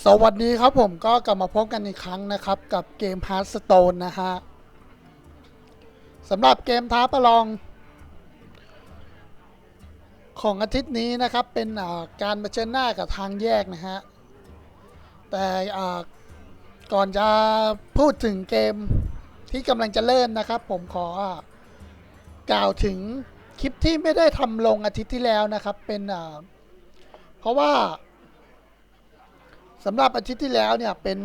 สวัสดีครับผมก็กลับมาพบกันอีกครั้งนะครับ กับเกม Hearthstone นะฮะสำหรับเกมท้าประลอง ของอาทิตย์นี้นะครับ เป็นอ่าการเผชิญหน้ากับทางแยกนะฮะ แต่ก่อนจะพูดถึงเกมที่กำลังจะเริ่มนะครับ ผมขอกล่าวถึงคลิปที่ไม่ได้ทำลงอาทิตย์ที่แล้วนะครับ เป็นเพราะว่า สำหรับอาทิตย์ที่แล้วเนี่ยเป็น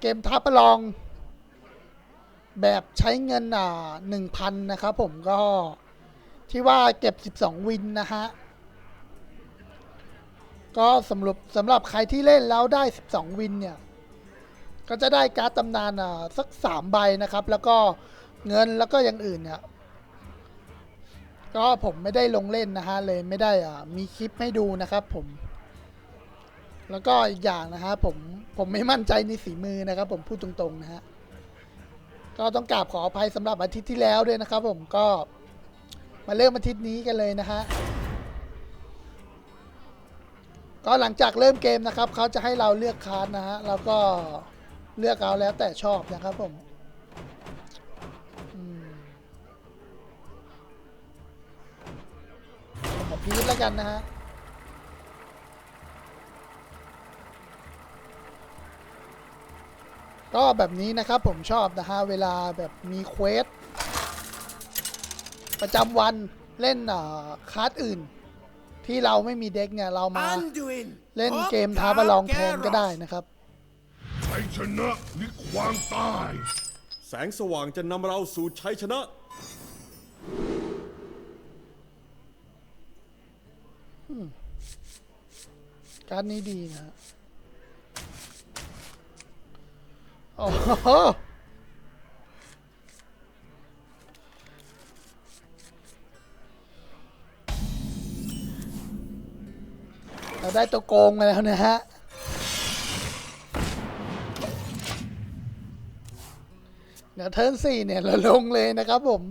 เกมท้าประลอง แบบใช้เงินอ่าหนึ่งพันนะครับผมก็ที่ว่าเก็บ 12 วินนะฮะ ก็สำหรับสำหรับใครที่เล่นแล้วได้ 12 วินเนี่ย ก็จะได้การ์ดตำนานอ่าสัก 3 ใบนะครับ แล้วก็เงินแล้วก็อย่างอื่นเนี่ยก็ผมไม่ได้ลงเล่นนะฮะเลยไม่ได้อ่ามีคลิปให้ดูนะครับผม แล้วก็อีกอย่างนะฮะผมผมไม่มั่นใจในฝีมือนะครับ ผมพูดตรงๆนะฮะก็ต้องกราบขออภัยสำหรับอาทิตย์ที่แล้วด้วยนะครับ ผมก็มาเริ่มอาทิตย์นี้กันเลยนะฮะก็หลังจากเริ่มเกมนะครับเขาจะให้เราเลือกคาร์ดนะฮะแล้วก็เลือกเอาแล้วแต่ชอบนะครับผมผมพีทแล้วกันนะฮะ ก็แบบนี้นะครับผมชอบนะฮะเวลาแบบมีเควสประจำวันเล่นเอ่อคลาสอื่น ที่เราไม่มีเด็กเนี่ย เรามา Anduin เล่นเกมท้าประลองแทนก็ได้นะครับชัยชนะหรือความตาย แสงสว่างจะนำเราสู่ชัยชนะการดนี้ดีนะฮะโอ้โหเราได้ตัวโกงมาแล้วนะฮะ เดี๋ยวเทิร์นสี่เนี่ยเราลงเลยนะครับผม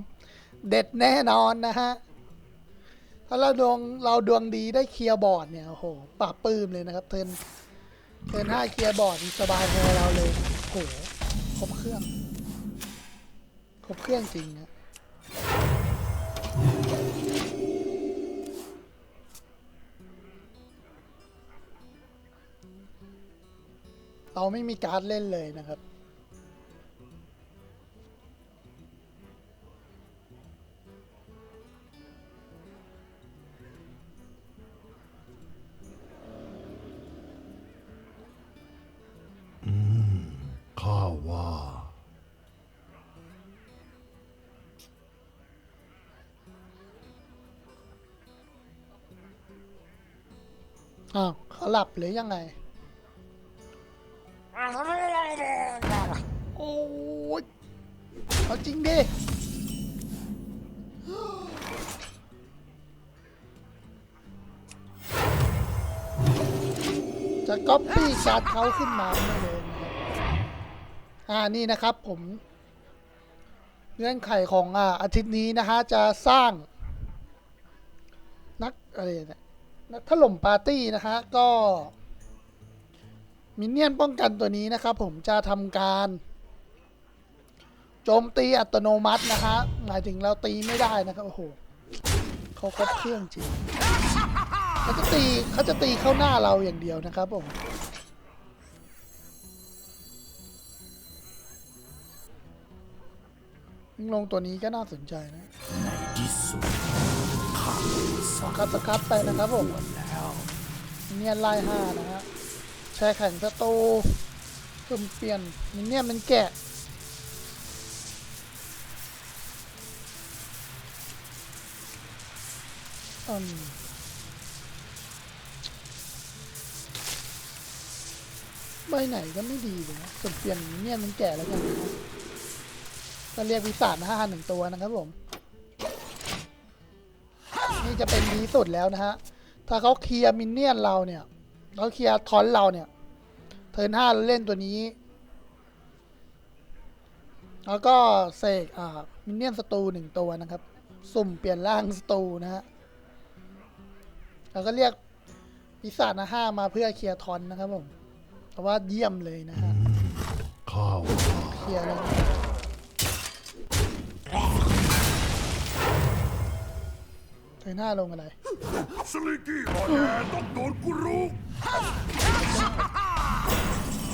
เด็ดแน่นอนนะฮะ ถ้าเราดวงเราดวงดีได้เคลียร์บอร์ดเนี่ย โอ้โหปราบปลื้มเลยนะครับ เทิร์นเทิร์นห้าเคลียร์บอร์ดสบายแทนเราเลย โหครบเครื่อง ครบเครื่องจริงนะเราไม่มีการ์ดเล่นเลยนะครับ ข้าว่า อ้าวเขาหลับหรือยังไง โอ้ยเอาจริงดิ จะก๊อปปี้การ์ดเขาขึ้นมาไม่เลย อ่านี่นะครับผมเงื่อนไขของอ่าอาทิตย์นี้นะฮะจะสร้าง นักอะไรเนี่ยนักถล่มปาร์ตี้นะฮะก็มินเนี่ยนป้องกันตัวนี้นะครับ ผมจะทำการ โจมตีอัตโนมัตินะฮะหมายถึงเราตีไม่ได้นะครับโอ้โหเขาครบเครื่องจริงเขาจะตีเขาจะตีเข้าหน้าเราอย่างเดียวนะครับผม ลงตัวนี้ก็น่าสนใจนะที่สุดข้าสอนคัดสคัดไปนะครับผมแล้วมินเนี่ยนไล่ห้านะฮะแช่แข็งศัตรูสุ่มเปลี่ยนมินเนี่ยนเป็นแกะอืมใบไหนก็ไม่ดีเลยนะสุ่มเปลี่ยนมินเนี่ยนเป็นแกะแล้วกันนะฮะ ก็เรียกวิสาทห้าหนึ่งตัวนะครับผม นี่จะเป็นดีสุดแล้วนะฮะ ถ้าเขาเคลียร์มินเนี่ยนเราเนี่ยเขาเคลียร์ทอนเราเนี่ย เทิร์นห้าเราเล่นตัวนี้ แล้วก็เสกอ่ามินเนี่ยนสตูหนึ่งตัวนะครับ สุ่มเปลี่ยนร่างสตูนะฮะ แล้วก็เรียกปีศาจนะห้ามาเพื่อเคลียร์ทอนนะครับผม แต่ว่าเยี่ยมเลยนะฮะข้าว่าเคลียร์แล้ว เธอหน้าลงอะไร สลิกกี้อ่อนแอต้องโดนกูรู้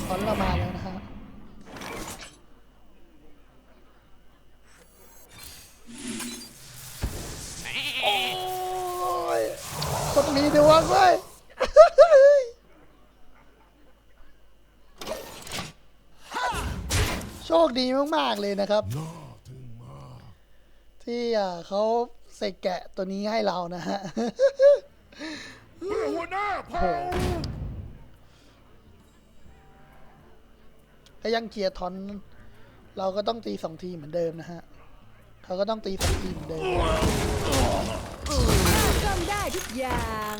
ทอนเรามาแล้วนะฮะโอ้ยคนมีดวงเว้ยโชคดีมาก ๆ เลยนะครับน่าถึงมากที่อ่าเขา ใส่แกะตัวนี้ให้เรานะฮะหัวหน้าเผาถ้ายังเคลียร์ทอน เราก็ต้องตีสองทีเหมือนเดิมนะฮะเขาก็ต้องตีสองทีเหมือนเดิมจำได้ทุกอย่าง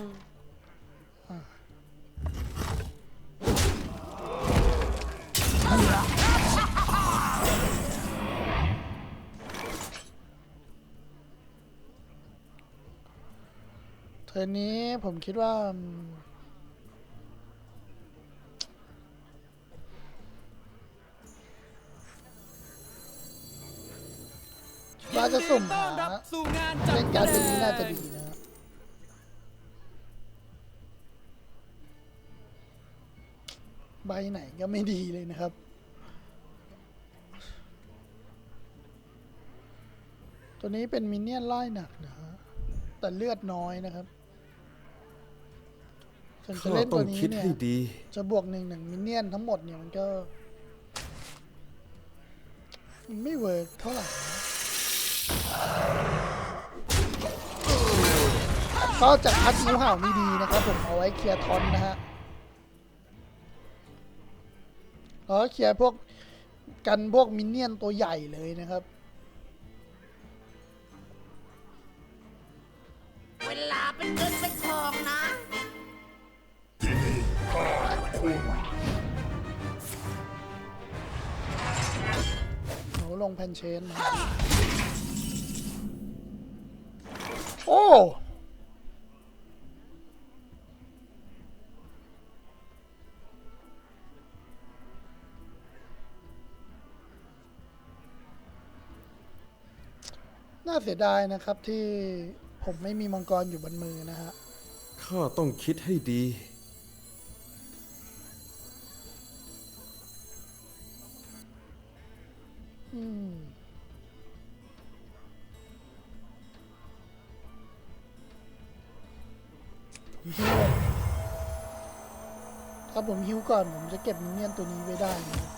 เทอร์นนี้ผมคิดว่าว่าจะสุ่มหาเล่นการ์ดนี้น่าจะดีนะฮะใบไหนก็ไม่ดีเลยนะครับตัวนี้เป็นมินเนี่ยนไล่หนักนะฮะแต่เลือดน้อยนะครับ ส่วนจะข้าเล่นต้อตัวงนี้คิดเนี่ยให้ดี จะบวกหนึ่งหนึ่งมินเนี่ยนทั้งหมดเนี่ยมันก็มันไม่เวิร์กเท่าไหร่นะก็จะคัดงูเห่านี่ดีนะครับผมเอาไว้เคลียร์ทอนนะฮะแล้วก็เคลียร์พวกกันพวกมินเนี่ยนตัวใหญ่เลยนะครับ เวลาเป็นเงินเป็นทองนะ หนูลงแพนเชนมาโอ้น่าเสียดายนะครับที่ผมไม่มีมังกรอยู่บนมือนะฮะ ข้าต้องคิดให้ดี ถ้าผมฮิวก่อน ผมจะเก็บมินเนี่ยนตัวนี้ไว้ได้นะครับ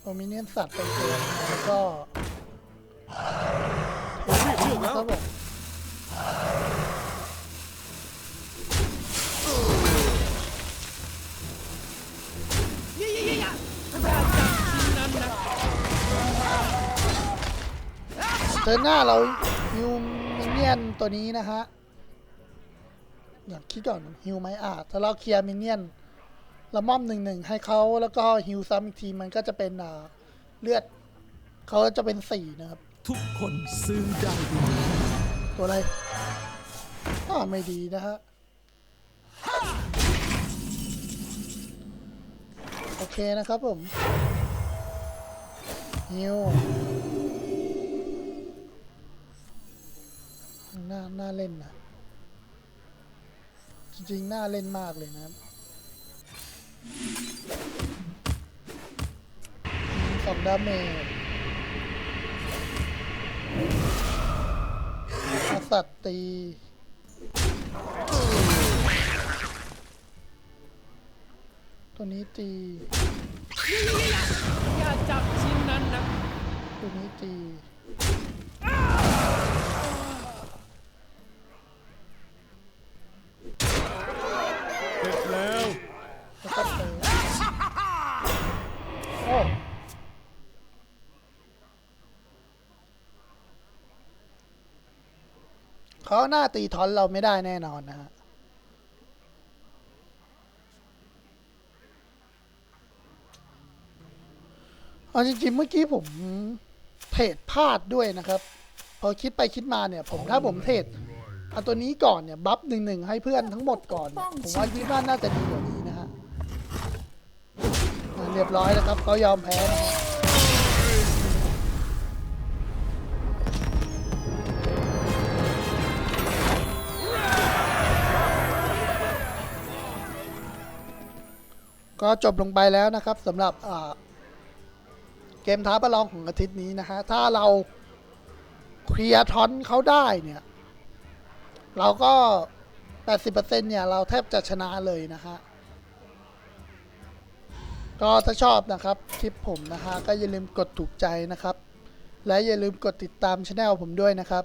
เอามินเนี่ยนสัตว์ไปตัวหนึ่งแล้วก็เรียกแล้ว ทิร์นหน้าเราฮิวมินเนี่ยนตัวนี้นะฮะอยากคิดก่อนฮิวไหมอะถ้าเราเคลียร์มินเนี่ยนเราม่อมหนึ่งหนึ่งให้เขาแล้วก็ฮิวซ้ำอีกทีมันก็จะเป็นอ่าเลือดเขาจะเป็นสี่นะครับ ทุกคนซื้อได้ด้วยตัวอะไรอ่าไม่ดีนะฮะโอเคนะครับผมฮิว น่าน่าเล่นนะจริงๆน่าเล่นมากเลยนะครับสองดาเมจอาสัตว์ตีตัวนี้ตีอย่าจับชิ้นนั้นนะตัวนี้ตี เขาหน้าตีทอนเราไม่ได้แน่นอนนะฮะเอาจริงๆเมื่อกี้ผมเทรดพลาดด้วยนะครับ พอคิดไปคิดมาเนี่ย ผมถ้าผมเทรดเอาตัวนี้ก่อนเนี่ย บัฟหนึ่งหนึ่งให้เพื่อนทั้งหมดก่อนเนี่ยผมว่าคิดว่าน่าจะดีกว่านี้นะฮะเรียบร้อยแล้วครับเขายอมแพ้นะ ก็จบลงไปแล้วนะครับสำหรับเกมท้าประลองของอาทิตย์นี้นะฮะถ้าเราเคลียร์ทอนเขาได้เนี่ย เราก็ 80%เนี่ย เราแทบจะชนะเลยนะฮะก็ถ้าชอบนะครับ คลิปผมนะฮะก็อย่าลืมกดถูกใจนะครับ และอย่าลืมกดติดตามช anel ผมด้วยนะครับ